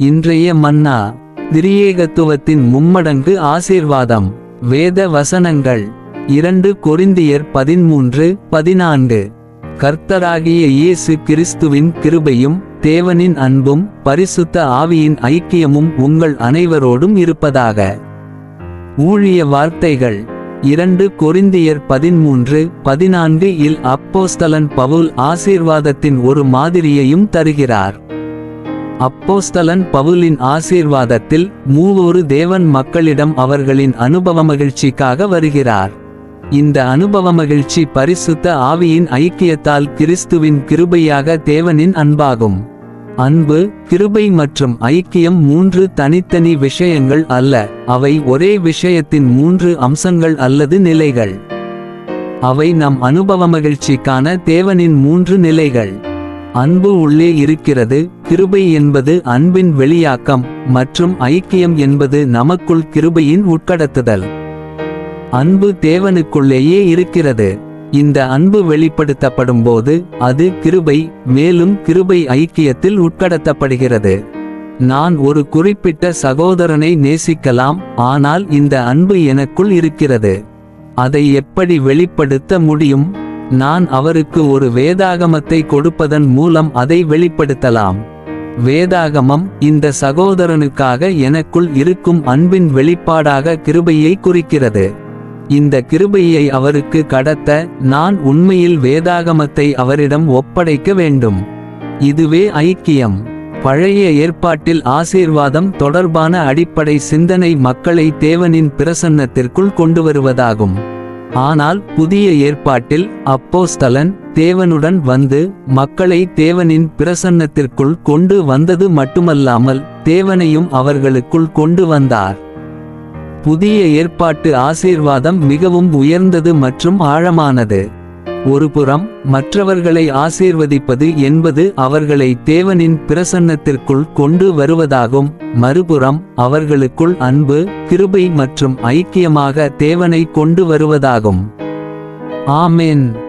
இன்றைய மன்னா திரியேகத்துவத்தின் மும்மடங்கு ஆசீர்வாதம். வேத வசனங்கள் இரண்டு கொரிந்தியர் பதிமூன்று பதினான்கு. கர்த்தராகிய இயேசு கிறிஸ்துவின் கிருபையும் தேவனின் அன்பும் பரிசுத்த ஆவியின் ஐக்கியமும் உங்கள் அனைவரோடும் இருப்பதாக. ஊழிய வார்த்தைகள் இரண்டு கொரிந்தியர் பதிமூன்று பதினான்கு இல் அப்போஸ்தலன் பவுல் ஆசீர்வாதத்தின் ஒரு மாதிரியையும் தருகிறார். அப்போஸ்தலன் பவுலின் ஆசீர்வாதத்தில் மூவொரு தேவன் மக்களிடம் அவர்களின் அனுபவ மகிழ்ச்சிக்காக வருகிறார். இந்த அனுபவ மகிழ்ச்சி பரிசுத்த ஆவியின் ஐக்கியத்தால் கிறிஸ்துவின் கிருபையாக தேவனின் அன்பாகும். அன்பு கிருபை மற்றும் ஐக்கியம் மூன்று தனித்தனி விஷயங்கள் அல்ல அவை ஒரே விஷயத்தின் மூன்று அம்சங்கள் அல்லது நிலைகள். அவை நம் அனுபவ மகிழ்ச்சிக்கான தேவனின் மூன்று நிலைகள். அன்பு உள்ளே இருக்கிறது கிருபை என்பது அன்பின் வெளியாக்கம் மற்றும் ஐக்கியம் என்பது நமக்குள் கிருபையின் உட்கடத்துதல். அன்பு தேவனுக்குள்ளேயே இருக்கிறது. இந்த அன்பு வெளிப்படுத்தப்படும்போது அது கிருபை மேலும் கிருபை ஐக்கியத்தில் உட்கடத்தப்படுகிறது. நான் ஒரு குறிப்பிட்ட சகோதரனை நேசிக்கலாம் ஆனால் இந்த அன்பு எனக்குள் இருக்கிறது. அதை எப்படி வெளிப்படுத்த முடியும்? நான் அவருக்கு ஒரு வேதாகமத்தை கொடுப்பதன் மூலம் அதை வெளிப்படுத்தலாம். வேதாகமம் இந்த சகோதரனுக்காக எனக்குள் இருக்கும் அன்பின் வெளிப்பாடாக கிருபையை குறிக்கிறது. இந்த கிருபையை அவருக்கு கடத்த நான் உண்மையில் வேதாகமத்தை அவரிடம் ஒப்படைக்க வேண்டும். இதுவே ஐக்கியம். பழைய ஏற்பாட்டில் ஆசீர்வாதம் தொடர்பான அடிப்படை சிந்தனை மக்களை தேவனின் பிரசன்னத்திற்குள் கொண்டு வருவதாகும் ஆனால் புதிய ஏற்பாட்டில் அப்போஸ்தலன் தேவனுடன் வந்து மக்களை தேவனின் பிரசன்னத்திற்குள் கொண்டு வந்தது மட்டுமல்லாமல் தேவனையும் அவர்களுக்குள் கொண்டு வந்தார். புதிய ஏற்பாட்டு ஆசீர்வாதம் மிகவும் உயர்ந்தது மற்றும் ஆழமானது. ஒருபுறம் மற்றவர்களை ஆசீர்வதிப்பது என்பது அவர்களை தேவனின் பிரசன்னத்திற்குள் கொண்டு வருவதாகும். மறுபுறம் அவர்களுக்குள் அன்பு கிருபை மற்றும் ஐக்கியமாக தேவனை கொண்டு வருவதாகும். ஆமேன்.